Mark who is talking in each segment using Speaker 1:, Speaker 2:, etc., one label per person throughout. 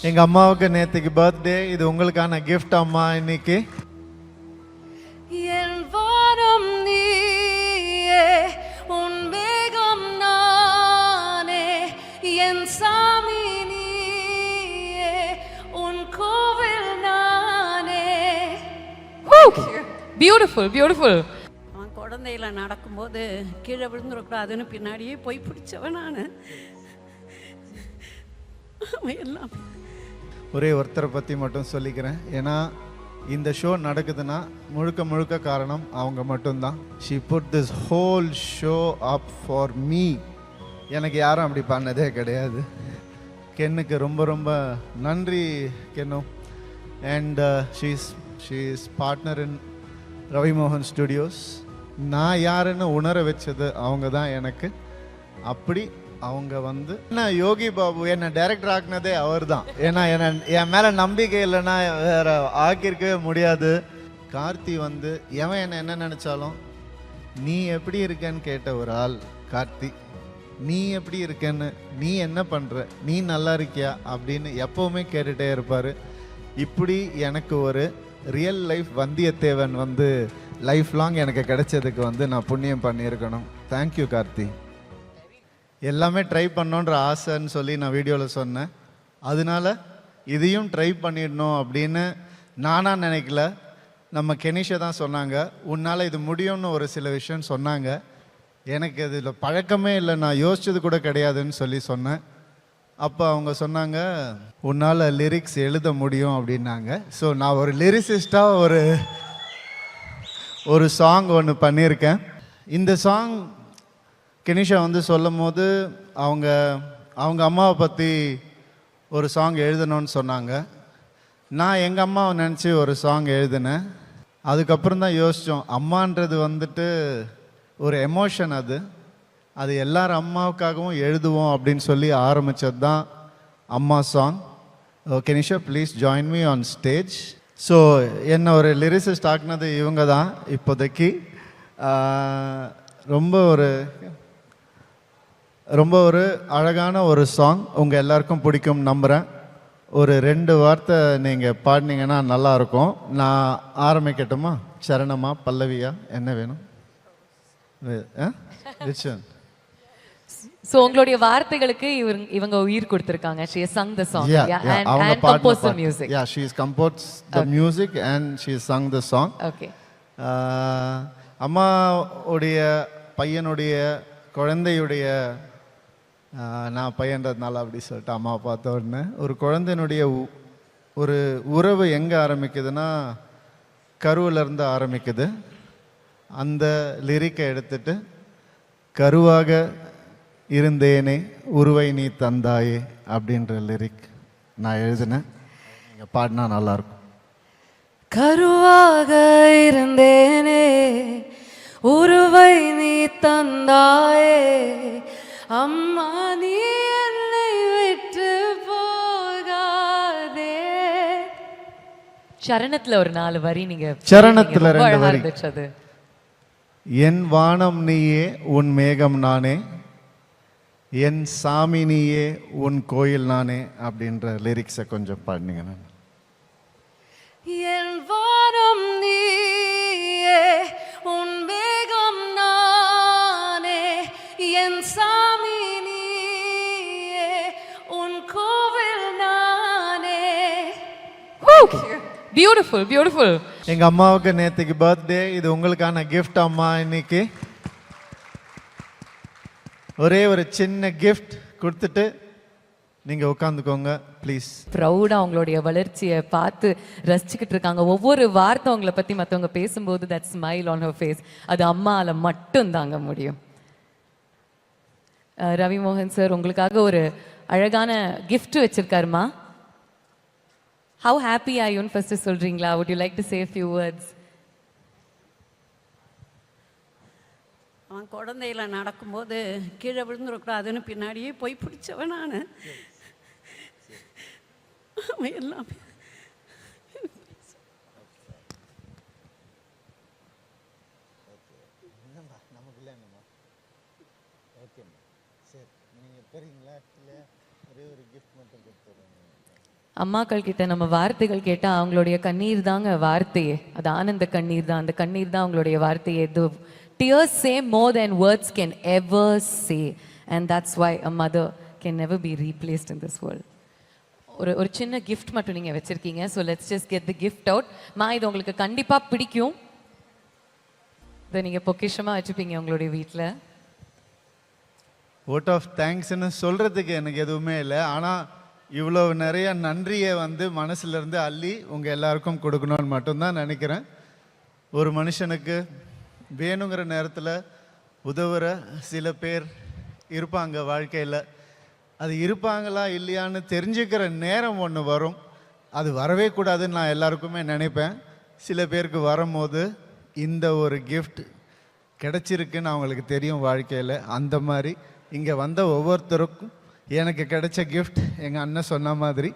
Speaker 1: எங்க அம்மாவுக்கு நேத்துக்கு பர்த்டே இது உங்களுக்கான gift அம்மா இன்னைக்கு.
Speaker 2: என் வானம் நீயே உன் வேகம் நானே என் சாமி நீயே உன் கோவில் நானே.
Speaker 3: பியூட்டிஃபுல் பியூட்டிஃபுல்
Speaker 4: அவன் குழந்தையில நடக்கும்போது கீழே விழுந்துடக்கூடாதுன்னு பின்னாடியே போய் பிடிச்சவன் நான். அவன் எல்லாம்
Speaker 1: ஒரே ஒருத்தரை பற்றி மட்டும் சொல்லிக்கிறேன். ஏன்னா இந்த ஷோ நடக்குதுன்னா முழுக்க முழுக்க காரணம் அவங்க மட்டும்தான். She put this whole show up for me எனக்கு யாரும் அப்படி பண்ணதே கிடையாது. கென்னுக்கு ரொம்ப ரொம்ப நன்றி கென்னு. And she's she's partner in Ravi Mohan studios நான் யாருன்னு உணர வச்சது அவங்க தான் எனக்கு. அப்படி அவங்க வந்து என்ன யோகி பாபு? என்னை டைரக்டர் ஆக்குனதே அவர் தான் ஏன்னா என்ன என் மேலே நம்பிக்கை இல்லைன்னா வேற ஆக்கியிருக்கவே முடியாது. கார்த்தி வந்து எவன் என்ன என்ன நினச்சாலும் நீ எப்படி இருக்கேன்னு கேட்ட ஒரு ஆள் கார்த்தி. நீ எப்படி இருக்கேன்னு நீ என்ன பண்ணுற நீ நல்லா இருக்கியா? அப்படின்னு எப்போவுமே கேட்டுகிட்டே இருப்பார். இப்படி எனக்கு ஒரு ரியல் லைஃப் வந்தியத்தேவன் வந்து லைஃப் லாங் எனக்கு கிடைச்சதுக்கு வந்து நான் புண்ணியம் பண்ணியிருக்கணும். Thank you Karthi. எல்லாமே ட்ரை பண்ணோன்ற ஆசைன்னு சொல்லி நான் வீடியோவில் சொன்னேன். அதனால இதையும் ட்ரை பண்ணிடணும் அப்படின்னு நானாக நினைக்கல. நம்ம கெனிஷை தான் சொன்னாங்க. உன்னால் இது முடியும்னு ஒரு சில விஷயம் சொன்னாங்க. எனக்கு இதில் பழக்கமே இல்லை. நான் யோசிச்சது கூட கிடையாதுன்னு சொல்லி சொன்னேன். அப்போ அவங்க சொன்னாங்க உன்னால் லிரிக்ஸ் எழுத முடியும் அப்படின்னாங்க. ஸோ நான் ஒரு லிரிசிஸ்டாக ஒரு ஒரு சாங் ஒன்று பண்ணியிருக்கேன். இந்த சாங் கெனிஷா வந்து சொல்லும் போது அவங்க அவங்க அம்மாவை பற்றி ஒரு சாங் எழுதணும்னு சொன்னாங்க. நான் எங்கள் அம்மாவை நினச்சி ஒரு சாங் எழுதினேன். அதுக்கப்புறம் தான் யோசித்தோம் அம்மான்றது வந்துட்டு ஒரு எமோஷன் அது. அது எல்லார் அம்மாவுக்காகவும் எழுதுவோம் அப்படின்னு சொல்லி ஆரம்பித்தது தான் அம்மா song oh, Kenisha please join me on stage so என்ன ஒரு லிரிசிஸ்ட் ஆக்குனது இவங்க தான் இப்போதைக்கு. ரொம்ப ஒரு ரொம்ப ஒரு அழகான ஒரு சாங் உங்கள் எல்லாருக்கும் பிடிக்கும் நம்புகிறேன் ஒரு ரெண்டு வார்த்தை நீங்கள் பாடினீங்கன்னா நல்லா இருக்கும் நான் ஆரம்பிக்கட்டுமா? சரணமா பல்லவியா? என்ன வேணும்?
Speaker 3: சோ உங்களுடைய வார்த்தைகளுக்கு இவங்க இவங்க உயிர் கொடுத்திருக்காங்க. Song
Speaker 1: Yeah,
Speaker 3: yeah,
Speaker 1: yeah,
Speaker 3: and,
Speaker 1: அவங்க பாட்டு.
Speaker 3: music.
Speaker 1: Yeah, she has composed the music and she has sung the song.
Speaker 3: okay.
Speaker 1: ஆஹ், அம்மாவுடைய பையனுடைய குழந்தையுடைய நான் பையன்றதுனால அப்படி சொல்லிட்டு அம்மா பார்த்த உடனே ஒரு குழந்தையினுடைய உ- ஒரு உறவு எங்கே ஆரம்பிக்குதுன்னா கருவிலேருந்து ஆரம்பிக்குது. அந்த லிரிக்கை எடுத்துட்டு கருவாக இருந்தேனே உருவை நீ தந்தாயே அப்படின்ற லிரிக் நான் எழுதினேன். நீங்கள் பாடினா நல்லாயிருக்கும்.
Speaker 2: கருவாக இருந்தேனே உருவை நீ தந்தாயே அம்மா நீ என்னை விட்டு போகாதே.
Speaker 3: சரணத்துல ஒரு நாலு வரி நீங்க
Speaker 1: சரணத்துல ரெண்டு வரி.
Speaker 3: இருந்துச்சு
Speaker 1: என் வானம் நீயே உன் மேகம் நானே. என் சாமி நீயே உன் கோயில் நானே அப்படின்ற லிரிக்ஸை கொஞ்சம் பாடினீங்க நான்.
Speaker 2: என் வானம் நீயே
Speaker 3: பியூட்டிஃபுல் பியூட்டிஃபுல்
Speaker 1: எங்க அம்மாவுக்கு நேத்துக்கு பர்த்டே இது உங்களுக்கான கிஃப்ட் அம்மா இன்னைக்கு. ஒரே ஒரு சின்ன கிஃப்ட் கொடுத்துட்டு நீங்க உட்காந்துக்கோங்க ப்ளீஸ்
Speaker 3: ப்ரௌடா அவங்களுடைய வளர்ச்சியை பார்த்து ரசிச்சுக்கிட்டு இருக்காங்க. ஒவ்வொரு வார்த்தை அவங்கள பத்தி மத்தவங்க பேசும்போது that smile on her face அது அம்மால மட்டும் தாங்க முடியும். அஹ், ரவி மோகன் சார் உங்களுக்காக ஒரு அழகான gift வச்சிருக்காருமா? ஹவு ஹாப்பி ஆயுன்னு ஃபர்ஸ்ட் சொல்றீங்களா? Would you like to say a few words?
Speaker 4: அவன் குழந்தையில நடக்கும்போது கீழே விழுந்துடக்கூடாதுன்னு பின்னாடியே போய் பிடிச்சவன் நான். அவன் எல்லாம்.
Speaker 3: அம்மாக்கள் கிட்ட நம்ம வார்த்தைகள் கேட்டால் அவங்களுடைய கண்ணீர் தாங்க வார்த்தையே. அது ஆனந்த கண்ணீர் தான். அந்த கண்ணீர் தான் அவங்களுடைய வார்த்தையே. இது tears say more than words can ever say and that's why a mother can never be replaced in this world ஒரு ஒரு சின்ன கிஃப்ட் மட்டும் நீங்கள் வச்சுருக்கீங்க. So let's just get the gift out மா இது உங்களுக்கு கண்டிப்பாக பிடிக்கும். இதை நீங்கள் பொக்கிஷமாக வச்சுப்பீங்க உங்களுடைய வீட்டில்
Speaker 1: ஓட் ஆஃப் தேங்க்ஸ்ன்னு சொல்கிறதுக்கு எனக்கு எதுவுமே இல்லை. ஆனால் இவ்வளோ நிறைய நன்றியை வந்து மனசுலேருந்து அள்ளி உங்கள் எல்லாருக்கும் கொடுக்கணும்னு மட்டும்தான் நினைக்கிறேன். ஒரு மனுஷனுக்கு வேணுங்கிற நேரத்தில் உதவுற சில பேர் இருப்பாங்க வாழ்க்கையில். அது இருப்பாங்களா இல்லையான்னு தெரிஞ்சுக்கிற நேரம் ஒன்று வரும். அது வரவே கூடாதுன்னு நான் எல்லாருக்குமே நினைப்பேன். சில பேருக்கு வரும்போது இந்த ஒரு கிஃப்ட் கிடச்சிருக்குன்னு அவங்களுக்கு தெரியும் வாழ்க்கையில். அந்த மாதிரி இங்கே வந்த ஒவ்வொருத்தருக்கும் எனக்கு கிடைச்ச கிஃப்ட் எங்கள் அண்ணன் சொன்ன மாதிரி.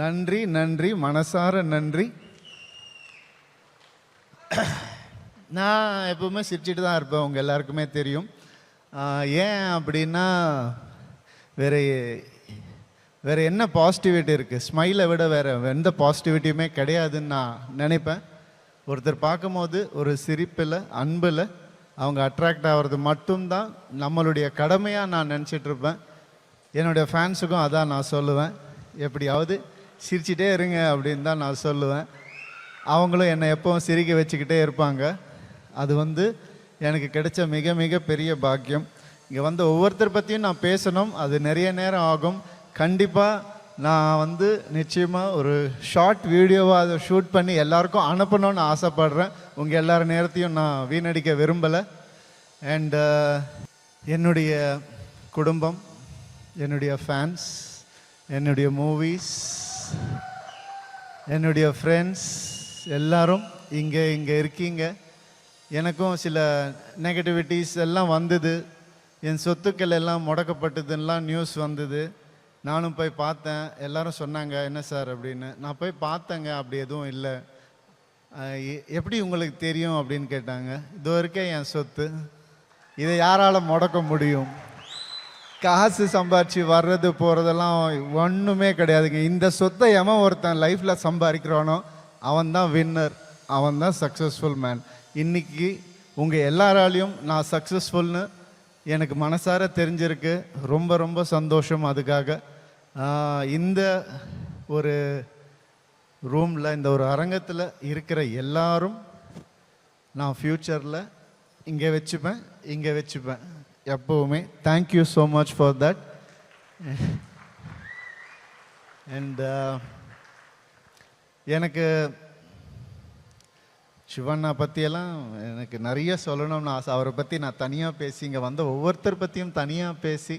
Speaker 1: நன்றி நன்றி மனசார நன்றி. நான் எப்பவுமே சிரிச்சிட்டு தான் இருப்பேன் உங்கள் எல்லாருக்குமே தெரியும். ஏன் அப்படின்னா வேற வேறு என்ன பாசிட்டிவிட்டி இருக்குது ஸ்மைலை விட வேறு எந்த பாசிட்டிவிட்டியுமே கிடையாதுன்னு நான் நினைப்பேன். ஒருத்தர் பார்க்கும்போது ஒரு சிரிப்பில் அன்பில் அவங்க அட்ராக்ட் ஆகிறது மட்டும்தான் நம்மளுடைய கடமையாக நான் நினச்சிட்ருப்பேன் என்னுடைய ஃபேன்ஸுக்கும் அதான் நான் சொல்லுவேன். எப்படியாவது சிரிச்சிட்டே இருங்க அப்படின்னு தான் நான் சொல்லுவேன். அவங்களும் என்னை எப்பவும் சிரிக்க வச்சுக்கிட்டே இருப்பாங்க. அது வந்து எனக்கு கிடைச்ச மிக மிக பெரிய பாக்கியம். இங்கே வந்து ஒவ்வொருத்தர் பற்றியும் நான் பேசணும். அது நிறைய நேரம் ஆகும். கண்டிப்பாக நான் வந்து நிச்சயமாக ஒரு ஷார்ட் வீடியோவாக அதை ஷூட் பண்ணி எல்லாருக்கும் அனுப்பணும்னு ஆசைப்படுறேன். உங்கள் எல்லார் நேரத்தையும் நான் வீணடிக்க விரும்பலை. அண்டு uh, என்னுடைய குடும்பம் என்னுடைய ஃபேன்ஸ் என்னுடைய மூவிஸ் என்னுடைய ஃப்ரெண்ட்ஸ் எல்லாரும் இங்கே இங்கே இருக்கீங்க. எனக்கும் சில நெகட்டிவிட்டிஸ் எல்லாம் வந்தது. என் சொத்துக்கள் எல்லாம் முடக்கப்பட்டதுன்னெலாம் நியூஸ் வந்தது. நானும் போய் பார்த்தேன். எல்லாரும் சொன்னாங்க என்ன சார் அப்படின்னு. நான் போய் பார்த்தேங்க அப்படி எதுவும் இல்லை. எ- எப்படி உங்களுக்கு தெரியும் அப்படின்னு கேட்டாங்க. இது வரைக்கும் என் சொத்து. இதை யாரால் முடக்க முடியும்? காசு சம்பாரிச்சு வர்றது போகிறதெல்லாம் ஒன்றுமே கிடையாதுங்க. இந்த சொத்தை எவன் ஒருத்தன் லைஃப்பில் சம்பாதிக்கிறானோ அவன் தான் வின்னர் அவன் தான் சக்ஸஸ்ஃபுல் மேன் இன்றைக்கி உங்கள் எல்லாராலையும் நான் சக்ஸஸ்ஃபுல்னு எனக்கு மனசார தெரிஞ்சிருக்கு. ரொம்ப ரொம்ப சந்தோஷம் அதுக்காக. இந்த ஒரு ரூமில் இந்த ஒரு அரங்கத்தில் இருக்கிற எல்லாரும் நான் ஃப்யூச்சரில் இங்கே வச்சுப்பேன் இங்கே வச்சுப்பேன். எப்போவுமே thank you so much for that and எனக்கு சிவண்ணா பற்றியெல்லாம் எனக்கு நிறைய சொல்லணும்னு ஆசை. அவரை பற்றி நான் தனியாக பேசி இங்கே வந்த ஒவ்வொருத்தர் பற்றியும் தனியாக பேசி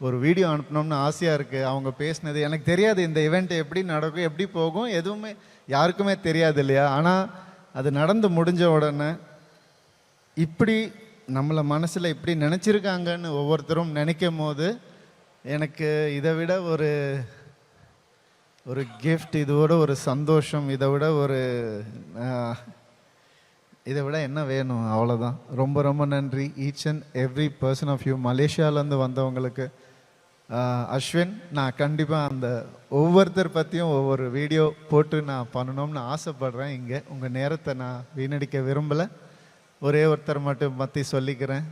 Speaker 1: ஒரு வீடியோ அனுப்பணும்னு ஆசையாக இருக்குது அவங்க பேசினது எனக்கு தெரியாது இந்த இவெண்ட் எப்படி நடக்கும் எப்படி போகும் எதுவுமே யாருக்குமே தெரியாது இல்லையா? ஆனால் அது நடந்து முடிஞ்ச உடனே இப்படி நம்மளை மனசில் இப்படி நினச்சிருக்காங்கன்னு ஒவ்வொருத்தரும் நினைக்கும் போது எனக்கு இதை விட ஒரு ஒரு கிஃப்ட் இதோட ஒரு சந்தோஷம் இதை விட ஒரு இதை விட என்ன வேணும்? அவ்வளோதான் ரொம்ப ரொம்ப நன்றி. Each and every person of you மலேசியாவிலேருந்து வந்தவங்களுக்கு. அஸ்வின் நான் கண்டிப்பாக அந்த ஒவ்வொருத்தர் பற்றியும் ஒவ்வொரு வீடியோ போட்டு நான் பண்ணணும்னு ஆசைப்படுறேன். இங்கே உங்கள் நேரத்தை நான் வீணடிக்க விரும்பலை. ஒரே ஒருத்தர் மட்டும் பற்றி சொல்லிக்கிறேன்.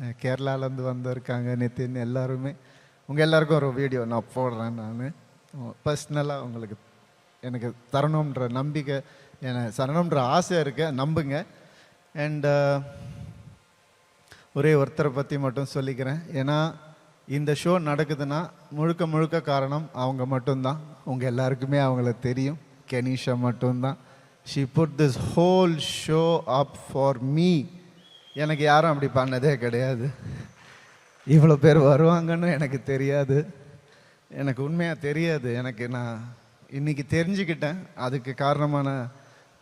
Speaker 1: அஹ், கேரளாலேருந்து வந்திருக்காங்க நிதின் எல்லாருமே. உங்கள் எல்லாருக்கும் ஒரு வீடியோ நான் போடுறேன் நான். பர்சனலாக உங்களுக்கு எனக்கு தரணுன்ற நம்பிக்கை என தரணுன்ற ஆசை இருக்க நம்புங்க. அண்ட் ஒரே ஒருத்தரை பற்றி மட்டும் சொல்லிக்கிறேன். ஏன்னா இந்த ஷோ நடக்குதுன்னா முழுக்க முழுக்க காரணம் அவங்க மட்டும்தான். உங்கள் எல்லாருக்குமே அவங்கள தெரியும். கெனிஷா மட்டும்தான். She put this whole show up for me எனக்கு யாரும் அப்படி பண்ணதே கிடையாது. இவ்வளோ பேர் வருவாங்கன்னு எனக்கு தெரியாது. எனக்கு உண்மையாக தெரியாது. எனக்கு நான் இன்னைக்கு தெரிஞ்சுக்கிட்டேன். அதுக்கு காரணமான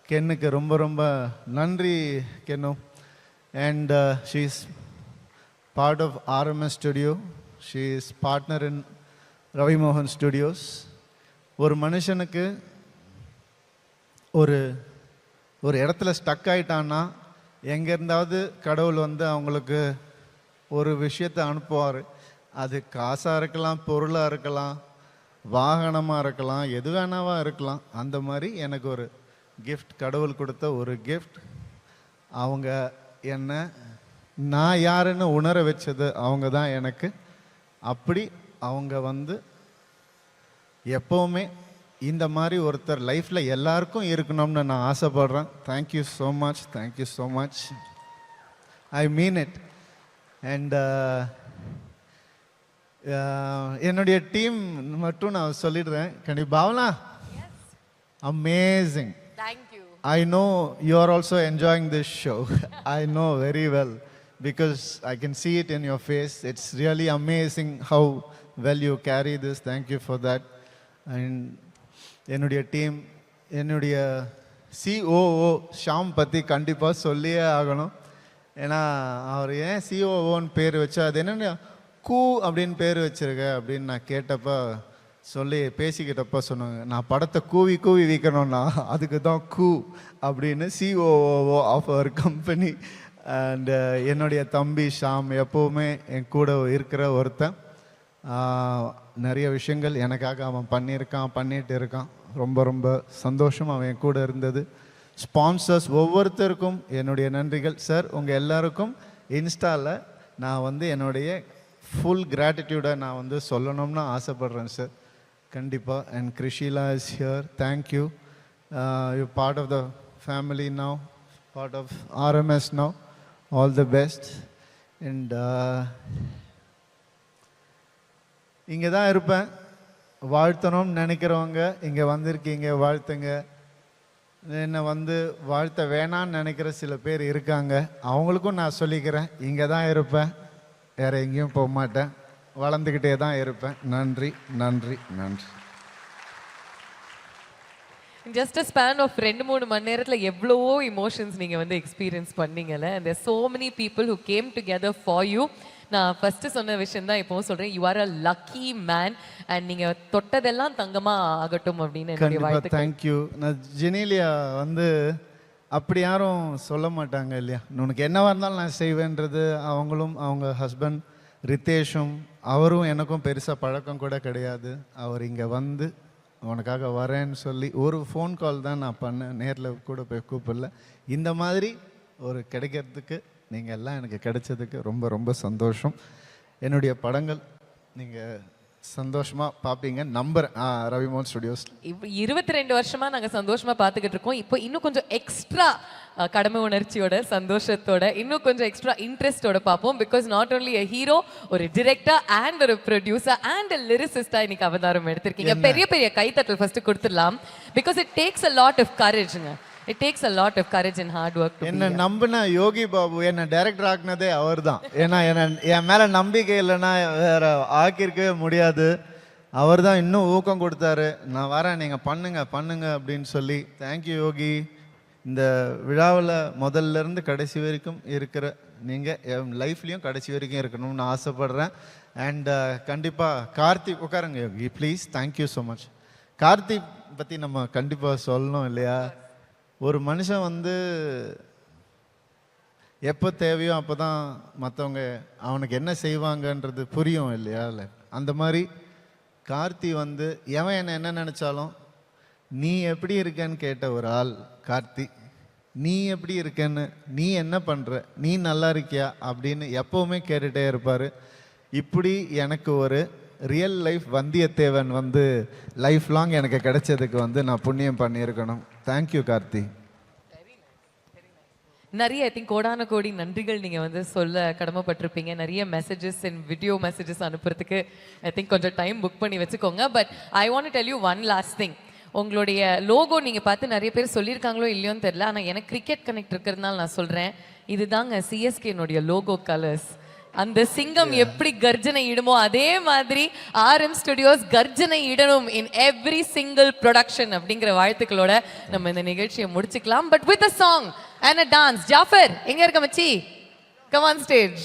Speaker 1: கென்னுக்கு ரொம்ப ரொம்ப நன்றி கென்னு. And she is part of RMS studio she is partner in Ravi Mohan studios ஒரு மனுஷனுக்கு ஒரு ஒரு இடத்துல ஸ்டக் ஆகிட்டான்னா எங்கே இருந்தாவது கடவுள் வந்து அவங்களுக்கு ஒரு விஷயத்தை அனுப்புவார். அது காசாக இருக்கலாம் பொருளாக இருக்கலாம் வாகனமாக இருக்கலாம் எது வேணாவா இருக்கலாம். அந்த மாதிரி எனக்கு ஒரு கிஃப்ட் கடவுள் கொடுத்த ஒரு கிஃப்ட் அவங்க என்ன நான் யாருன்னு உணர வச்சது அவங்க தான் எனக்கு. அப்படி அவங்க வந்து எப்போவுமே இந்த மாதிரி ஒருத்தர் லைஃப்பில் எல்லாருக்கும் இருக்கணும்னு நான் ஆசைப்படுறேன் thank you so much thank you so much I mean it and என்னுடைய டீம் மட்டும் நான் சொல்லிடுறேன் கண்டிப்பாக Bhavana amazing
Speaker 3: thank you
Speaker 1: I know you are also enjoying this show. I know very well because I can see it in your face. It's really amazing how well you carry this. Thank you for that. என்னுடைய team என்னுடைய COO Sham பற்றி கண்டிப்பாக சொல்லியே ஆகணும். ஏன்னா அவர் ஏன் சிஓஓன்னு பேர் வச்சா அது என்னென்ன கூ அப்படின்னு பேர் வச்சுருக்க அப்படின்னு நான் கேட்டப்போ சொல்லி பேசிக்கிட்டப்ப சொன்னாங்க. நான் படத்தை கூவி கூவி விற்கணும்னா அதுக்கு தான் கூ அப்படின்னு COO of our company and என்னுடைய தம்பி ஷாம் எப்போவுமே என் கூட இருக்கிற ஒருத்தன். நிறைய விஷயங்கள் எனக்காக அவன் பண்ணியிருக்கான் பண்ணிகிட்டு இருக்கான். ரொம்ப ரொம்ப சந்தோஷம். அவன் கூட இருந்தது. ஸ்பான்சர்ஸ் ஒவ்வொருத்தருக்கும் என்னுடைய நன்றிகள். சார் உங்கள் எல்லாருக்கும் இன்ஸ்டாவில் நான் வந்து என்னுடைய ஃபுல் கிராட்டிடியூடை நான் வந்து சொல்லணும்னு ஆசைப்படுறேன் சார் கண்டிப்பாக and Krishila is here thank you you part of the family now part of RMS now all the best and இங்கே தான் இருப்பேன். வாழ்த்தணும்னு நினைக்கிறவங்க இங்கே வந்திருக்கீங்க வாழ்த்துங்க. என்னை வந்து வாழ்த்த வேணான்னு நினைக்கிற சில பேர் இருக்காங்க. அவங்களுக்கும் நான் சொல்லிக்கிறேன் இங்கே தான் இருப்பேன். வேறு எங்கேயும் போக மாட்டேன். வளர்ந்துக்கிட்டே தான் இருப்பேன். நன்றி நன்றி நன்றி.
Speaker 3: ஜஸ்ட் அ ஸ்பேன் ஆஃப் ரெண்டு மூணு மணி நேரத்தில் எவ்வளவோ இமோஷன்ஸ் நீங்கள் வந்து எக்ஸ்பீரியன்ஸ் பண்ணீங்கல்ல. And so are people many came who came together நான் ஃபஸ்ட்டு சொன்ன விஷயம் தான் இப்போவும் சொல்கிறேன் you are a lucky man and நீங்கள் தொட்டதெல்லாம் தங்கமாக ஆகட்டும் அப்படின்னு என்னுடைய வாழ்த்துக்கள்.
Speaker 1: தேங்க்யூ நான் ஜெனீலியா வந்து அப்படி யாரும் சொல்ல மாட்டாங்க இல்லையா? உனக்கு என்னவா இருந்தாலும் நான் செய்வேன்றது அவங்களும் அவங்க ஹஸ்பண்ட் ரித்தேஷும் அவரும் எனக்கும் பெருசாக பழக்கம் கூட கிடையாது. அவர் இங்கே வந்து உனக்காக வரேன்னு சொல்லி ஒரு ஃபோன் கால் தான் நான் பண்ணேன். நேரில் கூட போய் கூப்பிடல. இந்த மாதிரி ஒரு கிடைக்கிறதுக்கு நீங்கள் எல்லாம் எனக்கு கிடைச்சதுக்கு ரொம்ப ரொம்ப சந்தோஷம். என்னுடைய படங்கள் நீங்கள் சந்தோஷமாக பார்ப்பீங்க நம்புறேன் ஆ, ரவிமோகன் ஸ்டுடியோஸ்
Speaker 3: இப்போ இருபத்தி ரெண்டு வருஷமா நாங்க சந்தோஷமா பார்த்துக்கிட்டு இருக்கோம். இப்போ இன்னும் கொஞ்சம் எக்ஸ்ட்ரா கடமை உணர்ச்சியோட சந்தோஷத்தோட இன்னும் கொஞ்சம் எக்ஸ்ட்ரா இன்ட்ரெஸ்டோட பார்ப்போம் because not only a hero ஒரு டிரெக்டர் அண்ட் ஒரு ப்ரொடியூசர் அண்ட் a லிரிசிஸ்டா இன்னைக்கு அவதாரம் எடுத்திருக்கீங்க. பெரிய பெரிய கைத்தட்டல் ஃபர்ஸ்ட் கொடுத்துடலாம். Because it takes a lot of கரேஜ்ங்க it takes a lot of courage and hard work
Speaker 1: என்ன நம்பின யோகி பாபு என்ன டைரக்டர் ஆக்குனதே அவர் தான் ஏன்னா என்ன என் மேலே நம்பிக்கை இல்லைன்னா வேற ஆக்கியிருக்கவே முடியாது. அவர் தான் இன்னும் ஊக்கம் கொடுத்தாரு. நான் வரேன் நீங்கள் பண்ணுங்க பண்ணுங்க அப்படின்னு சொல்லி தேங்க்யூ யோகி. இந்த விழாவில் முதல்ல இருந்து கடைசி வரைக்கும் இருக்கிற நீங்கள் என் லைஃப்லேயும் கடைசி வரைக்கும் இருக்கணும்னு ஆசைப்படுறேன். அண்ட் கண்டிப்பாக கார்த்திக் உட்காருங்க Yogi please thank you so much Karthik பற்றி நம்ம கண்டிப்பாக சொல்லணும் இல்லையா? ஒரு மனுஷன் வந்து எப்போ தேவையோ அப்போ தான் மற்றவங்க அவனுக்கு என்ன செய்வாங்கன்றது புரியும் இல்லையா? இல்லை. அந்த மாதிரி கார்த்தி வந்து எவன் என்ன என்ன நினச்சாலும் நீ எப்படி இருக்கேன்னு கேட்ட ஒரு ஆள் கார்த்தி. நீ எப்படி இருக்கேன்னு நீ என்ன பண்ணுற நீ நல்லா இருக்கியா? அப்படின்னு எப்போவுமே கேட்டுகிட்டே இருப்பார். இப்படி எனக்கு ஒரு ரியல் லைஃப் வந்தியத்தேவன் வந்து லைஃப் லாங் எனக்கு கிடைச்சதுக்கு வந்து நான் புண்ணியம் பண்ணியிருக்கணும். தேங்க்யூ கார்த்தி
Speaker 3: நிறைய ஐ திங்க் கோடான கோடி நன்றிகள் நீங்கள் வந்து சொல்ல கடமைப்பட்டிருப்பீங்க. நிறைய மெசேஜஸ் அண்ட் வீடியோ மெசேஜஸ் அனுப்புறதுக்கு ஐ திங்க் கொஞ்சம் டைம் புக் பண்ணி வச்சுக்கோங்க. But I want tell you one last thing உங்களுடைய லோகோ நீங்கள் பார்த்து நிறைய பேர் சொல்லியிருக்காங்களோ இல்லையோன்னு தெரில ஆனால் எனக்கு கிரிக்கெட் கனெக்ட் இருக்கிறதுனால நான் சொல்கிறேன் இதுதாங்க சிஎஸ்கேனுடைய லோகோ கலர்ஸ் அந்த சிங்கம் எப்படி கர்ஜனை இடுமோ அதே மாதிரி ஆர்எம் ஸ்டுடியோஸ் கர்ஜனை இடணும் இன் எவ்ரி சிங்கிள் ப்ரொடக்ஷன் அப்படிங்கிற வாழ்த்துக்களோட நம்ம இந்த நிகழ்ச்சியை முடிச்சுக்கலாம். But with a song and a dance Jaffer எங்க இருக்க மச்சி? Come on stage